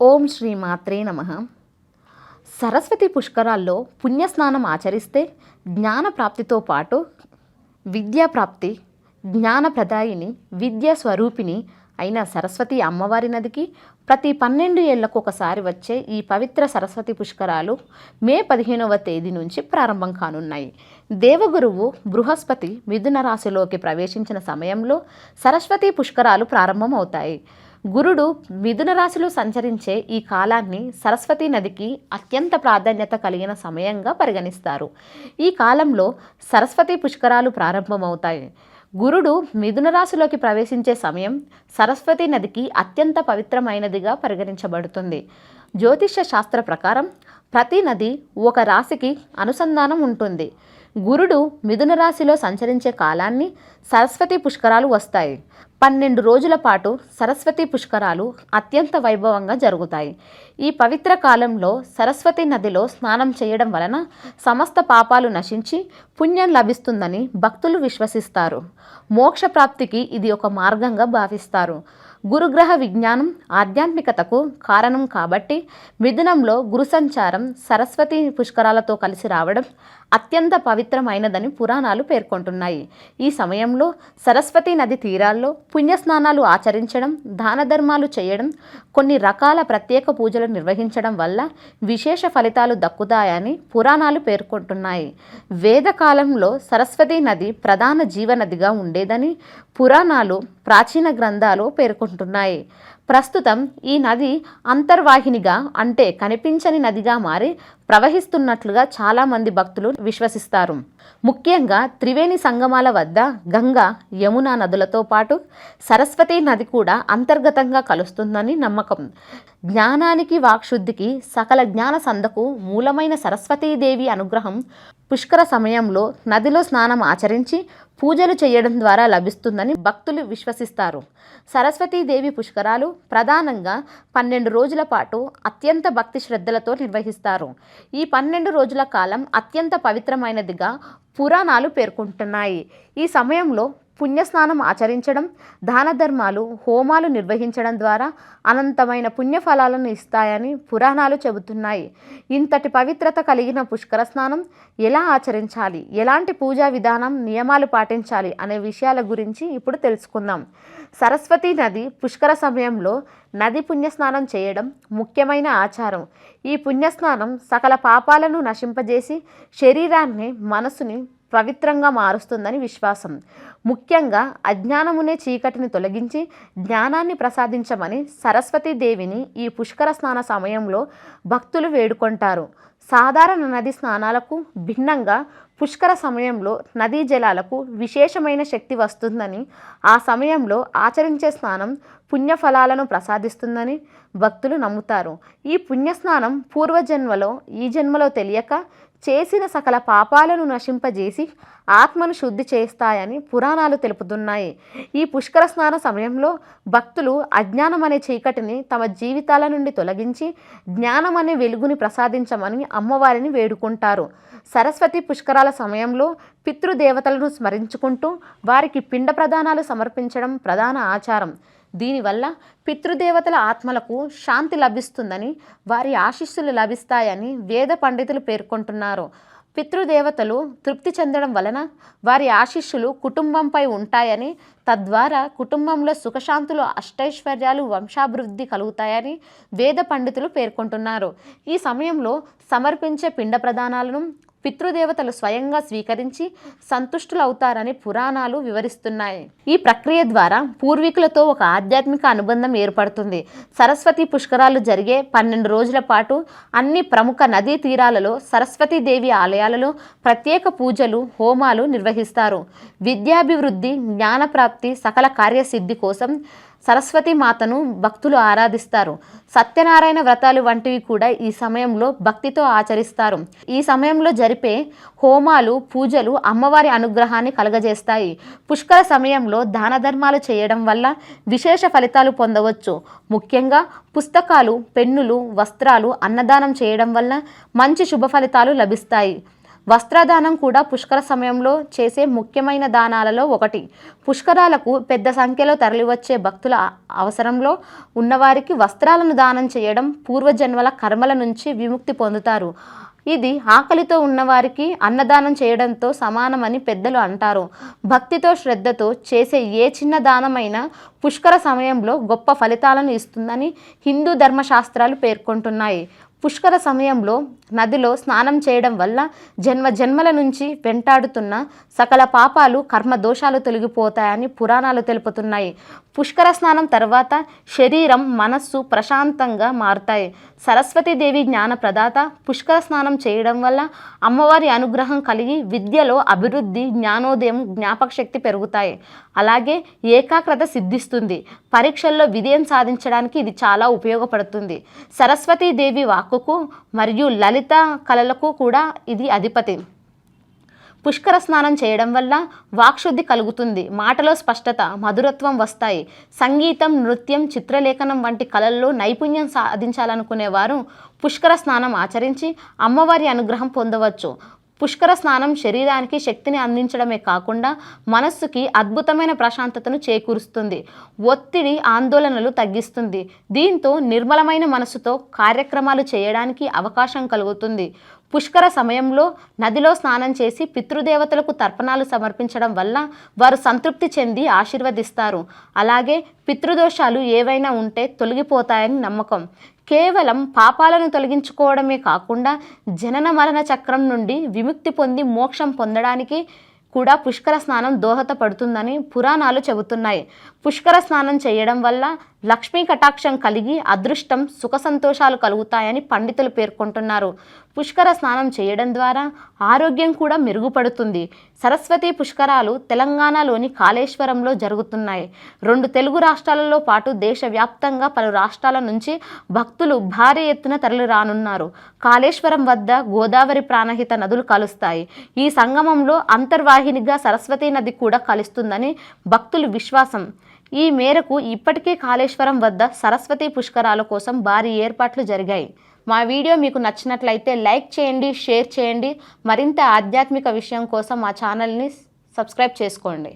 ఓం శ్రీ మాత్రే నమ. సరస్వతి పుష్కరాల్లో పుణ్యస్నానం ఆచరిస్తే జ్ఞాన ప్రాప్తితో పాటు విద్యా ప్రాప్తి జ్ఞానప్రదాయిని విద్యా స్వరూపిణి అయిన సరస్వతి అమ్మవారి నదికి ప్రతి పన్నెండు ఏళ్ళకు ఒకసారి వచ్చే ఈ పవిత్ర సరస్వతి పుష్కరాలు మే పదిహేనవ తేదీ నుంచి ప్రారంభం కానున్నాయి. దేవగురువు బృహస్పతి మిథున రాశిలోకి ప్రవేశించిన సమయంలో సరస్వతి పుష్కరాలు ప్రారంభమవుతాయి. గురుడు మిథున రాశిలో సంచరించే ఈ కాలాన్ని సరస్వతి నదికి అత్యంత ప్రాధాన్యత కలిగిన సమయంగా పరిగణిస్తారు. ఈ కాలంలో సరస్వతి పుష్కరాలు ప్రారంభమవుతాయి. గురుడు మిథున రాశిలోకి ప్రవేశించే సమయం సరస్వతి నదికి అత్యంత పవిత్రమైనదిగా పరిగణించబడుతుంది. జ్యోతిష శాస్త్ర ప్రకారం ప్రతి నది ఒక రాశికి అనుసంధానం ఉంటుంది. గురుడు మిథున రాశిలో సంచరించే కాలాన్ని సరస్వతి పుష్కరాలు వస్తాయి. పన్నెండు రోజుల పాటు సరస్వతి పుష్కరాలు అత్యంత వైభవంగా జరుగుతాయి. ఈ పవిత్ర కాలంలో సరస్వతి నదిలో స్నానం చేయడం వలన సమస్త పాపాలు నశించి పుణ్యం లభిస్తుందని భక్తులు విశ్వసిస్తారు. మోక్ష ప్రాప్తికి ఇది ఒక మార్గంగా భావిస్తారు. గురుగ్రహ విజ్ఞానం ఆధ్యాత్మికతకు కారణం కాబట్టి మిథునంలో గురు సంచారం సరస్వతి పుష్కరాలతో కలిసి రావడం అత్యంత పవిత్రమైనదని పురాణాలు పేర్కొంటున్నాయి. ఈ సమయంలో సరస్వతి నది తీరాల్లో పుణ్యస్నానాలు ఆచరించడం దాన ధర్మాలు చేయడం కొన్ని రకాల ప్రత్యేక పూజలు నిర్వహించడం వల్ల విశేష ఫలితాలు దక్కుతాయని పురాణాలు పేర్కొంటున్నాయి. వేదకాలంలో సరస్వతి నది ప్రధాన జీవనదిగా ఉండేదని పురాణాలు ప్రాచీన గ్రంథాలు పేర్కొంటున్నాయి. ప్రస్తుతం ఈ నది అంతర్వాహినిగా అంటే కనిపించని నదిగా మారి ప్రవహిస్తున్నట్లుగా చాలామంది భక్తులు విశ్వసిస్తారు. ముఖ్యంగా త్రివేణి సంగమాల వద్ద గంగా యమున నదులతో పాటు సరస్వతి నది కూడా అంతర్గతంగా కలుస్తుందని నమ్మకం. జ్ఞానానికి వాక్శుద్ధికి సకల జ్ఞాన సందకు మూలమైన సరస్వతీదేవి అనుగ్రహం పుష్కర సమయంలో నదిలో స్నానం ఆచరించి పూజలు చేయడం ద్వారా లభిస్తుందని భక్తులు విశ్వసిస్తారు. సరస్వతీదేవి పుష్కరాలు ప్రధానంగా పన్నెండు రోజుల పాటు అత్యంత భక్తి శ్రద్ధలతో నిర్వహిస్తారు. ఈ పన్నెండు రోజుల కాలం అత్యంత పవిత్రమైనదిగా పురాణాలు పేర్కొంటున్నాయి. ఈ సమయంలో పుణ్యస్నానం ఆచరించడం దాన ధర్మాలు హోమాలు నిర్వహించడం ద్వారా అనంతమైన పుణ్యఫలాలను ఇస్తాయని పురాణాలు చెబుతున్నాయి. ఇంతటి పవిత్రత కలిగిన పుష్కర స్నానం ఎలా ఆచరించాలి? ఎలాంటి పూజా విధానం నియమాలు పాటించాలి అనే విషయాల గురించి ఇప్పుడు తెలుసుకుందాం. సరస్వతి నది పుష్కర సమయంలో నది పుణ్యస్నానం చేయడం ముఖ్యమైన ఆచారం. ఈ పుణ్యస్నానం సకల పాపాలను నశింపజేసి శరీరాన్ని మనసుని పవిత్రంగా మారుస్తుందని విశ్వాసం. ముఖ్యంగా అజ్ఞానమునే చీకటిని తొలగించి జ్ఞానాన్ని ప్రసాదించమని సరస్వతీదేవిని ఈ పుష్కర స్నాన సమయంలో భక్తులు వేడుకొంటారు. సాధారణ నది స్నానాలకు భిన్నంగా పుష్కర సమయంలో నదీ జలాలకు విశేషమైన శక్తి వస్తుందని ఆ సమయంలో ఆచరించే స్నానం పుణ్యఫలాలను ప్రసాదిస్తుందని భక్తులు నమ్ముతారు. ఈ పుణ్యస్నానం పూర్వజన్మలో ఈ జన్మలో తెలియక చేసిన సకల పాపాలను నశింపజేసి ఆత్మను శుద్ధి చేస్తాయని పురాణాలు తెలుపుతున్నాయి. ఈ పుష్కర స్నాన సమయంలో భక్తులు అజ్ఞానం అనే చీకటిని తమ జీవితాల నుండి తొలగించి జ్ఞానం అనే వెలుగుని ప్రసాదించమని అమ్మవారిని వేడుకుంటారు. సరస్వతి పుష్కరాల సమయంలో పితృదేవతలను స్మరించుకుంటూ వారికి పిండ ప్రదానాలు సమర్పించడం ప్రధాన ఆచారం. దీనివల్ల పితృదేవతల ఆత్మలకు శాంతి లభిస్తుందని వారి ఆశీస్సులు లభిస్తాయని వేద పండితులు పేర్కొంటున్నారు. పితృదేవతలు తృప్తి చెందడం వలన వారి ఆశీస్సులు కుటుంబంపై ఉంటాయని తద్వారా కుటుంబంలో సుఖశాంతులు అష్టైశ్వర్యాలు వంశాభివృద్ధి కలుగుతాయని వేద పండితులు పేర్కొంటున్నారు. ఈ సమయంలో సమర్పించే పిండ ప్రదానాలను పితృదేవతలు స్వయంగా స్వీకరించి సంతుష్టులవుతారని పురాణాలు వివరిస్తున్నాయి. ఈ ప్రక్రియ ద్వారా పూర్వీకులతో ఒక ఆధ్యాత్మిక అనుబంధం ఏర్పడుతుంది. సరస్వతి పుష్కరాలు జరిగే పన్నెండు రోజుల పాటు అన్ని ప్రముఖ నదీ తీరాలలో సరస్వతీదేవి ఆలయాలలో ప్రత్యేక పూజలు హోమాలు నిర్వహిస్తారు. విద్యాభివృద్ధి జ్ఞానప్రాప్తి సకల కార్యసిద్ధి కోసం సరస్వతి మాతను భక్తులు ఆరాధిస్తారు. సత్యనారాయణ వ్రతాలు వంటివి కూడా ఈ సమయంలో భక్తితో ఆచరిస్తారు. ఈ సమయంలో జరిపే హోమాలు పూజలు అమ్మవారి అనుగ్రహాన్ని కలగజేస్తాయి. పుష్కర సమయంలో దాన ధర్మాలు చేయడం వల్ల విశేష ఫలితాలు పొందవచ్చు. ముఖ్యంగా పుస్తకాలు పెన్నులు వస్త్రాలు అన్నదానం చేయడం వల్ల మంచి శుభ ఫలితాలు లభిస్తాయి. వస్త్రదానం కూడా పుష్కర సమయంలో చేసే ముఖ్యమైన దానాలలో ఒకటి. పుష్కరాలకు పెద్ద సంఖ్యలో తరలివచ్చే భక్తుల అవసరంలో ఉన్నవారికి వస్త్రాలను దానం చేయడం పూర్వజన్మల కర్మల నుంచి విముక్తి పొందుతారు. ఇది ఆకలితో ఉన్నవారికి అన్నదానం చేయడంతో సమానమని పెద్దలు అంటారు. భక్తితో శ్రద్ధతో చేసే ఏ చిన్న దానమైనా పుష్కర సమయంలో గొప్ప ఫలితాలను ఇస్తుందని హిందూ ధర్మశాస్త్రాలు పేర్కొంటున్నాయి. పుష్కర సమయంలో నదిలో స్నానం చేయడం వల్ల జన్మ జన్మల నుంచి వెంటాడుతున్న సకల పాపాలు కర్మ దోషాలు తొలగిపోతాయని పురాణాలు తెలుపుతున్నాయి. పుష్కర స్నానం తర్వాత శరీరం మనస్సు ప్రశాంతంగా మారుతాయి. సరస్వతీదేవి జ్ఞాన ప్రదాత పుష్కర స్నానం చేయడం వల్ల అమ్మవారి అనుగ్రహం కలిగి విద్యలో అభివృద్ధి జ్ఞానోదయం జ్ఞాపక శక్తి పెరుగుతాయి. అలాగే ఏకాగ్రత సిద్ధిస్తుంది. పరీక్షల్లో విజయం సాధించడానికి ఇది చాలా ఉపయోగపడుతుంది. సరస్వతీదేవి వాక్కుకు మరియు లలిత కళలకు కూడా ఇది అధిపతి. పుష్కర స్నానం చేయడం వల్ల వాక్శుద్ధి కలుగుతుంది. మాటలో స్పష్టత మధురత్వం వస్తాయి. సంగీతం నృత్యం చిత్రలేఖనం వంటి కళల్లో నైపుణ్యం సాధించాలనుకునేవారు పుష్కర స్నానం ఆచరించి అమ్మవారి అనుగ్రహం పొందవచ్చు. పుష్కర స్నానం శరీరానికి శక్తిని అందించడమే కాకుండా మనస్సుకి అద్భుతమైన ప్రశాంతతను చేకూరుస్తుంది. ఒత్తిడి ఆందోళనలు తగ్గిస్తుంది. దీంతో నిర్మలమైన మనసుతో కార్యక్రమాలు చేయడానికి అవకాశం కలుగుతుంది. పుష్కర సమయంలో నదిలో స్నానం చేసి పితృదేవతలకు తర్పణాలు సమర్పించడం వల్ల వారు సంతృప్తి చెంది ఆశీర్వదిస్తారు. అలాగే పితృదోషాలు ఏవైనా ఉంటే తొలగిపోతాయని నమ్మకం. కేవలం పాపాలను తొలగించుకోవడమే కాకుండా జనన మరణ చక్రం నుండి విముక్తి పొంది మోక్షం పొందడానికి కూడా పుష్కర స్నానం దోహదపడుతుందని పురాణాలు చెబుతున్నాయి. పుష్కర స్నానం చేయడం వల్ల లక్ష్మీ కటాక్షం కలిగి అదృష్టం సుఖ సంతోషాలు కలుగుతాయని పండితులు పేర్కొంటున్నారు. పుష్కర స్నానం చేయడం ద్వారా ఆరోగ్యం కూడా మెరుగుపడుతుంది. సరస్వతి పుష్కరాలు తెలంగాణలోని కాళేశ్వరంలో జరుగుతున్నాయి. రెండు తెలుగు రాష్ట్రాలలో పాటు దేశవ్యాప్తంగా పలు రాష్ట్రాల నుంచి భక్తులు భారీ ఎత్తున తరలి రానున్నారు కాళేశ్వరం వద్ద గోదావరి ప్రాణహిత నదులు కలుస్తాయి. ఈ సంగమంలో అంతర్వాహినిగా సరస్వతి నది కూడా కలుస్తుందని భక్తులు విశ్వాసం. ఈ మేరకు ఇప్పటికే కాళేశ్వరం వద్ద సరస్వతి పుష్కరాల కోసం భారీ ఏర్పాట్లు జరిగాయి. మా వీడియో మీకు నచ్చినట్లయితే లైక్ చేయండి షేర్ చేయండి. మరింత ఆధ్యాత్మిక విషయం కోసం మా ఛానల్ని సబ్స్క్రైబ్ చేసుకోండి.